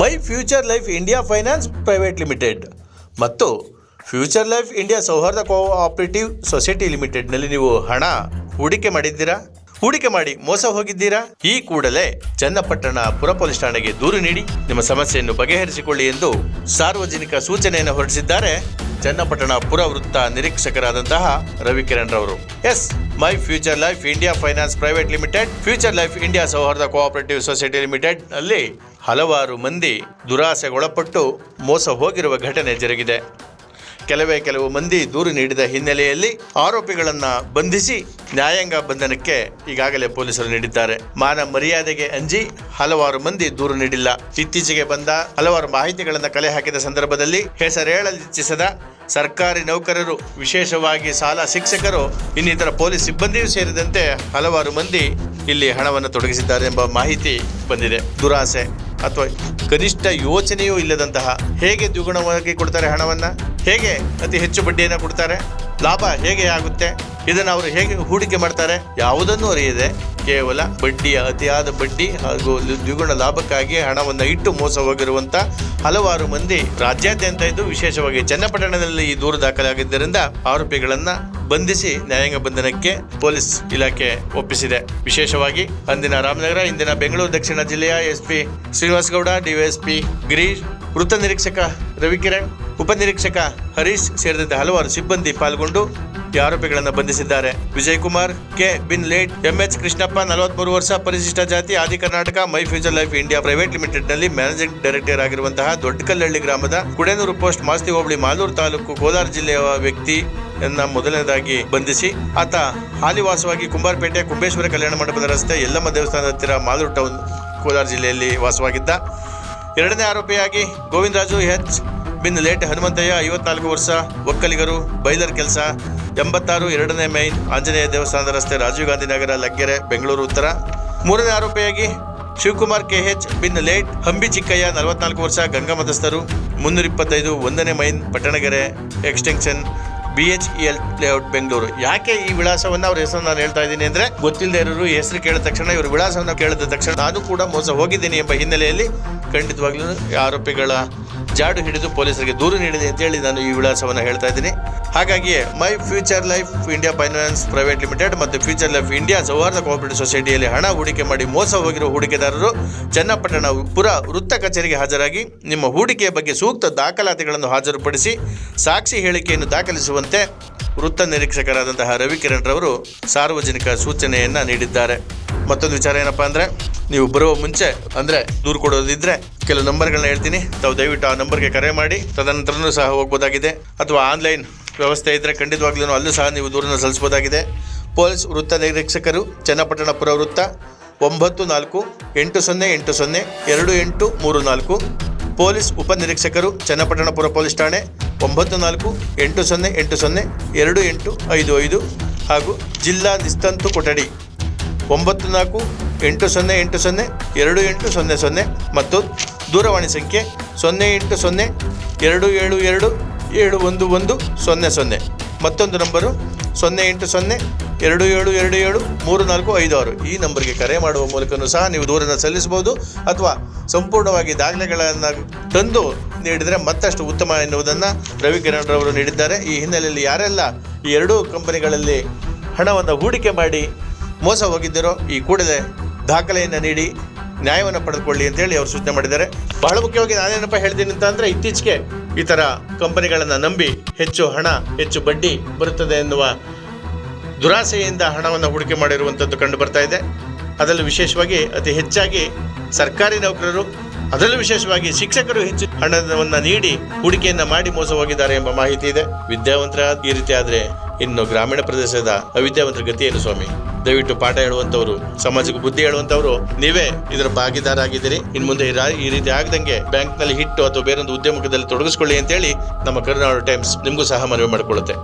My future life India finance private limited ಮತ್ತು future life India Souharda cooperative society ಲಿಮಿಟೆಡ್ನಲ್ಲಿ ನೀವು ಹಣ ಹೂಡಿಕೆ ಮಾಡಿದ್ದೀರಾ? ಹೂಡಿಕೆ ಮಾಡಿ ಮೋಸ ಹೋಗಿದ್ದೀರಾ? ಈ ಕೂಡಲೇ ಚನ್ನಪಟ್ಟಣ ಪುರ ಪೊಲೀಸ್ ಠಾಣೆಗೆ ದೂರು ನೀಡಿ. ನಿಮ್ಮ ಸಮಸ್ಯೆಯನ್ನು ಬಗೆಹರಿಸಿಕೊಳ್ಳಿ ಎಂದು ಸಾರ್ವಜನಿಕ ಸೂಚನೆಯನ್ನು ಹೊರಡಿಸಿದ್ದಾರೆ ಚನ್ನಪಟ್ಟಣ ಪುರ ವೃತ್ತ ನಿರೀಕ್ಷಕರಾದಂತಹ ರವಿಕಿರಣ್ ರವರು. S, my future life India finance private limited, future life India Souharda cooperative society ಲಿಮಿಟೆಡ್ನಲ್ಲಿ ಹಲವಾರು ಮಂದಿ ದುರಾಸೆಗೊಳಪಟ್ಟು ಮೋಸ ಹೋಗಿರುವ ಘಟನೆ ಜರುಗಿದೆ. ಕೆಲವೇ ಕೆಲವು ಮಂದಿ ದೂರು ನೀಡಿದ ಹಿನ್ನೆಲೆಯಲ್ಲಿ ಆರೋಪಿಗಳನ್ನು ಬಂಧಿಸಿ ನ್ಯಾಯಾಂಗ ಬಂಧನಕ್ಕೆ ಈಗಾಗಲೇ ಪೊಲೀಸರು ನೀಡಿದ್ದಾರೆ. ಮಾನ ಮರ್ಯಾದೆಗೆ ಅಂಜಿ ಹಲವಾರು ಮಂದಿ ದೂರು ನೀಡಿಲ್ಲ. ಇತ್ತೀಚೆಗೆ ಬಂದ ಹಲವಾರು ಮಾಹಿತಿಗಳನ್ನು ಕಲೆ ಹಾಕಿದ ಸಂದರ್ಭದಲ್ಲಿ ಹೆಸರೇಳಲಿಚ್ಛಿಸದ ಸರ್ಕಾರಿ ನೌಕರರು, ವಿಶೇಷವಾಗಿ ಶಾಲಾ ಶಿಕ್ಷಕರು, ಇನ್ನಿತರ ಪೊಲೀಸ್ ಸಿಬ್ಬಂದಿಯೂ ಸೇರಿದಂತೆ ಹಲವಾರು ಮಂದಿ ಇಲ್ಲಿ ಹಣವನ್ನು ತೊಡಗಿಸಿದ್ದಾರೆ ಎಂಬ ಮಾಹಿತಿ ಬಂದಿದೆ. ದುರಾಸೆ ಅಥವಾ ಕನಿಷ್ಠ ಯೋಚನೆಯೂ ಇಲ್ಲದಂತಹ ಹೇಗೆ ದ್ವಿಗುಣವಾಗಿ ಕೊಡ್ತಾರೆ ಹಣವನ್ನ? ಹೇಗೆ ಅತಿ ಹೆಚ್ಚು ಬಡ್ಡಿಯನ್ನು ಕೊಡ್ತಾರೆ? ಲಾಭ ಹೇಗೆ ಆಗುತ್ತೆ? ಇದನ್ನು ಅವರು ಹೇಗೆ ಹೂಡಿಕೆ ಮಾಡ್ತಾರೆ? ಯಾವುದನ್ನು ಅರಿಯದೆ? ಕೇವಲ ಬಡ್ಡಿಯ ಅತಿಯಾದ ಬಡ್ಡಿ ಹಾಗೂ ದ್ವಿಗುಣ ಲಾಭಕ್ಕಾಗಿ ಹಣವನ್ನು ಇಟ್ಟು ಮೋಸ ಹೋಗಿರುವಂಥ ಹಲವಾರು ಮಂದಿ ರಾಜ್ಯಾದ್ಯಂತ ಇದ್ದು ವಿಶೇಷವಾಗಿ ಚನ್ನಪಟ್ಟಣದಲ್ಲಿ ಈ ದೂರು ದಾಖಲಾಗಿದ್ದರಿಂದ ಆರೋಪಿಗಳನ್ನು ಬಂಧಿಸಿ ನ್ಯಾಯಾಂಗ ಬಂಧನಕ್ಕೆ ಪೊಲೀಸ್ ಇಲಾಖೆ ಒಪ್ಪಿಸಿದೆ. ವಿಶೇಷವಾಗಿ ಅಂದಿನ ರಾಮನಗರ, ಇಂದಿನ ಬೆಂಗಳೂರು, ದಕ್ಷಿಣ ಜಿಲ್ಲೆಯ ಎಸ್ಪಿ ಶ್ರೀನಿವಾಸಗೌಡ, ಡಿವೈಎಸ್ಪಿ ಗಿರೀಶ್, ವೃತ್ತ ನಿರೀಕ್ಷಕ ರವಿಕಿರಣ್ ಉಪನಿರೀಕ್ಷಕ ಹರೀಶ್ ಸೇರಿದಂತೆ ಹಲವಾರು ಸಿಬ್ಬಂದಿ ಪಾಲ್ಗೊಂಡು ಈ ಆರೋಪಿಗಳನ್ನು ಬಂಧಿಸಿದ್ದಾರೆ. ವಿಜಯ್ ಕುಮಾರ್ ಕೆ. ಬಿನ್ ಲೇಟ್ ಎಂಎಚ್ ಕೃಷ್ಣಪ್ಪ, ನಲವತ್ಮೂರು ವರ್ಷ, ಪರಿಶಿಷ್ಟ ಜಾತಿ, Adi Karnataka, my future life India private ಲಿಮಿಟೆಡ್ನಲ್ಲಿ managing director ಆಗಿರುವಂತಹ ದೊಡ್ಡಕಲ್ಲಹಳ್ಳಿ ಗ್ರಾಮದ ಕುಡೇನೂರು ಪೋಸ್ಟ್ ಮಾಸ್ತಿ ಹೋಬಳಿ ಮಾಲೂರು ತಾಲೂಕು ಕೋಲಾರ ಜಿಲ್ಲೆಯ ವ್ಯಕ್ತಿ ಎನ್ನ ಮೊದಲನೇದಾಗಿ ಬಂಧಿಸಿ, ಆತ ಹಾಲಿ ವಾಸವಾಗಿ ಕುಂಬಾರಪೇಟೆ ಕುಂಬೇಶ್ವರ ಕಲ್ಯಾಣ ಮಂಟಪದ ರಸ್ತೆ ಯಲ್ಲಮ್ಮ ದೇವಸ್ಥಾನದ ಹತ್ತಿರ ಮಾಲೂರು ಟೌನ್, ಕೋಲಾರ ಜಿಲ್ಲೆಯಲ್ಲಿ ವಾಸವಾಗಿದ್ದ. ಎರಡನೇ ಆರೋಪಿಯಾಗಿ ಗೋವಿಂದರಾಜು ಎಚ್. ಬಿನ್ ಲೇಟ್ ಹನುಮಂತಯ್ಯ, ಐವತ್ನಾಲ್ಕು ವರ್ಷ, ಒಕ್ಕಲಿಗರು ಬೈಲರ್ ಕೆಲಸ, ಎಂಬತ್ತಾರು ಎರಡನೇ ಮೈನ್ ಆಂಜನೇಯ ದೇವಸ್ಥಾನದ ರಸ್ತೆ, ರಾಜೀವ್ ಗಾಂಧಿ ನಗರ, ಲಗ್ಗೆರೆ, ಬೆಂಗಳೂರು ಉತ್ತರ. ಮೂರನೇ ಆರೋಪಿಯಾಗಿ ಶಿವಕುಮಾರ್ ಕೆ ಎಚ್ ಬಿನ್ ಲೇಟ್, ಹಂಬಿ ಚಿಕ್ಕಯ್ಯ, ನಲವತ್ನಾಲ್ಕು ವರ್ಷ, ಗಂಗಾ ಮತಸ್ಥರು, ಮುನ್ನೂರ ಇಪ್ಪತ್ತೈದು, ಒಂದನೇ main Pattanagere, extension, B H E L layout, Bengaluru. ಯಾಕೆ ಈ ವಿಳಾಸವನ್ನು ಅವ್ರ ಹೆಸರು ನಾನು ಹೇಳ್ತಾ ಇದ್ದೀನಿ ಅಂದರೆ ಗೊತ್ತಿಲ್ಲದೆ ಇರೋರು ಹೆಸರು ಕೇಳಿದ ತಕ್ಷಣ ಇವರು ವಿಳಾಸವನ್ನು ಕೇಳಿದ ತಕ್ಷಣ ನಾನು ಕೂಡ ಮೋಸ ಹೋಗಿದ್ದೀನಿ ಎಂಬ ಹಿನ್ನೆಲೆಯಲ್ಲಿ ಖಂಡಿತವಾಗ್ಲೂ ಆರೋಪಿಗಳ ಜಾಡು ಹಿಡಿದು ಪೊಲೀಸರಿಗೆ ದೂರು ನೀಡಿದೆ ಅಂತೇಳಿ ನಾನು ಈ ವಿಳಾಸವನ್ನು ಹೇಳ್ತಾ ಇದ್ದೀನಿ. ಹಾಗಾಗಿ my future life India finance private limited ಮತ್ತು future life India Souharda cooperative ಸೊಸೈಟಿಯಲ್ಲಿ ಹಣ ಹೂಡಿಕೆ ಮಾಡಿ ಮೋಸ ಹೋಗಿರುವ ಹೂಡಿಕೆದಾರರು ಚನ್ನಪಟ್ಟಣ ಪುರ ವೃತ್ತ ಕಚೇರಿಗೆ ಹಾಜರಾಗಿ ನಿಮ್ಮ ಹೂಡಿಕೆಯ ಬಗ್ಗೆ ಸೂಕ್ತ ದಾಖಲಾತಿಗಳನ್ನು ಹಾಜರುಪಡಿಸಿ ಸಾಕ್ಷಿ ಹೇಳಿಕೆಯನ್ನು ದಾಖಲಿಸುವಂತೆ ವೃತ್ತ ನಿರೀಕ್ಷಕರಾದಂತಹ ರವಿಕಿರಣ್ ರವರು ಸಾರ್ವಜನಿಕ ಸೂಚನೆಯನ್ನ ನೀಡಿದ್ದಾರೆ. ಮತ್ತೊಂದು ವಿಚಾರ ಏನಪ್ಪಾ ಅಂದ್ರೆ, ನೀವು ಬರುವ ಮುಂಚೆ, ಅಂದ್ರೆ ದೂರು ಕೊಡೋದಿದ್ರೆ ಕೆಲವು ನಂಬರ್ಗಳನ್ನ ಹೇಳ್ತೀನಿ. ತಾವು ದಯವಿಟ್ಟು ಆ ನಂಬರ್ಗೆ ಕರೆ ಮಾಡಿ, ತದನಂತರನೂ ಸಹ ಹೋಗ್ಬೋದಾಗಿದೆ. ಅಥವಾ ಆನ್ಲೈನ್ ವ್ಯವಸ್ಥೆ ಇದ್ದರೆ ಖಂಡಿತವಾಗ್ಲೂ ಅಲ್ಲೂ ಸಹ ನೀವು ದೂರನ್ನು ಸಲ್ಲಿಸ್ಬೋದಾಗಿದೆ ಪೊಲೀಸ್ ವೃತ್ತ ನಿರೀಕ್ಷಕರು ಚನ್ನಪಟ್ಟಣಪುರ ವೃತ್ತ ಒಂಬತ್ತು ನಾಲ್ಕು ಎಂಟು ಸೊನ್ನೆ ಎಂಟು ಸೊನ್ನೆ ಎರಡು ಎಂಟು ಮೂರು ನಾಲ್ಕು. ಪೊಲೀಸ್ ಉಪನಿರೀಕ್ಷಕರು ಚನ್ನಪಟ್ಟಣಪುರ ಪೊಲೀಸ್ ಠಾಣೆ ಒಂಬತ್ತು ನಾಲ್ಕು ಎಂಟು ಸೊನ್ನೆ ಎಂಟು ಸೊನ್ನೆ ಎರಡು ಎಂಟು ಐದು ಐದು ಹಾಗೂ ಜಿಲ್ಲಾ ನಿಸ್ತಂತು ಕೊಠಡಿ. ಒಂಬತ್ತು ನಾಲ್ಕು ಎಂಟು ಸೊನ್ನೆ ಎಂಟು ಸೊನ್ನೆ ಎರಡು ಎಂಟು ಸೊನ್ನೆ ಸೊನ್ನೆ ಮತ್ತು ದೂರವಾಣಿ ಸಂಖ್ಯೆ ಸೊನ್ನೆ ಎಂಟು ಸೊನ್ನೆ ಎರಡು ಏಳು ಎರಡು ಏಳು ಒಂದು ಒಂದು ಸೊನ್ನೆ ಸೊನ್ನೆ. ಮತ್ತೊಂದು ನಂಬರು ಸೊನ್ನೆ ಎಂಟು ಸೊನ್ನೆ ಎರಡು ಏಳು ಎರಡು ಏಳು ಮೂರು ನಾಲ್ಕು ಐದು ಆರು. ಈ ನಂಬರ್ಗೆ ಕರೆ ಮಾಡುವ ಮೂಲಕನೂ ಸಹ ನೀವು ದೂರನ್ನು ಸಲ್ಲಿಸಬಹುದು ಅಥವಾ ಸಂಪೂರ್ಣವಾಗಿ ದಾಖಲೆಗಳನ್ನು ತಂದು ನೀಡಿದರೆ ಮತ್ತಷ್ಟು ಉತ್ತಮ ಎನ್ನುವುದನ್ನು ರವಿ ಕಿರಣರವರು ನೀಡಿದ್ದಾರೆ. ಈ ಹಿನ್ನೆಲೆಯಲ್ಲಿ ಯಾರೆಲ್ಲ ಈ ಎರಡೂ ಕಂಪನಿಗಳಲ್ಲಿ ಹಣವನ್ನು ಹೂಡಿಕೆ ಮಾಡಿ ಮೋಸ ಹೋಗಿದ್ದರೋ ಈ ಕೂಡಲೇ ದಾಖಲೆಯನ್ನು ನೀಡಿ ನ್ಯಾಯವನ್ನು ಪಡೆದುಕೊಳ್ಳಿ ಅಂತೇಳಿ ಅವರು ಸೂಚನೆ ಮಾಡಿದ್ದಾರೆ. ಬಹಳ ಮುಖ್ಯವಾಗಿ ನಾನೇನಪ್ಪ ಹೇಳ್ತೀನಿ ಅಂತ ಅಂದರೆ ಇತ್ತೀಚೆಗೆ ಈ ಥರ ಕಂಪನಿಗಳನ್ನು ನಂಬಿ ಹೆಚ್ಚು ಹಣ, ಹೆಚ್ಚು ಬಡ್ಡಿ ಬರುತ್ತದೆ ಎನ್ನುವ ದುರಾಸೆಯಿಂದ ಹಣವನ್ನು ಹೂಡಿಕೆ ಮಾಡಿರುವಂಥದ್ದು ಕಂಡು ಬರ್ತಾ ಇದೆ. ಅದರಲ್ಲೂ ವಿಶೇಷವಾಗಿ ಅತಿ ಹೆಚ್ಚಾಗಿ ಸರ್ಕಾರಿ ನೌಕರರು ಅದರಲ್ಲೂ ವಿಶೇಷವಾಗಿ ಶಿಕ್ಷಕರು ಹೆಚ್ಚು ಹಣವನ್ನು ನೀಡಿ ಹೂಡಿಕೆಯನ್ನ ಮಾಡಿ ಮೋಸ ಹೋಗಿದ್ದಾರೆ ಎಂಬ ಮಾಹಿತಿ ಇದೆ. ವಿದ್ಯಾವಂತರ ಈ ರೀತಿ ಆದ್ರೆ ಇನ್ನು ಗ್ರಾಮೀಣ ಪ್ರದೇಶದ ಅವಿದ್ಯಾವಂತರ ಗತಿ ಏನು ಸ್ವಾಮಿ? ದಯವಿಟ್ಟು ಪಾಠ ಹೇಳುವಂತವರು ಸಮಾಜಕ್ಕೆ ಬುದ್ಧಿ ಹೇಳುವಂತವರು ನೀವೇ ಇದರ ಭಾಗಿದಾರ ಆಗಿದ್ದೀರಿ. ಇನ್ನು ಮುಂದೆ ಈ ರೀತಿ ಆಗದಂಗೆ ಬ್ಯಾಂಕ್ನಲ್ಲಿ ಹಿಟ್ಟು ಅಥವಾ ಬೇರೊಂದು ಉದ್ಯಮದಲ್ಲಿ ತೊಡಗಿಸ್ಕೊಳ್ಳಿ ಅಂತೇಳಿ ನಮ್ಮ ಕರ್ನಾಟಕ ಟೈಮ್ಸ್ ನಿಮಗೂ ಸಹ ಮನವಿ ಮಾಡಿಕೊಳ್ಳುತ್ತೆ.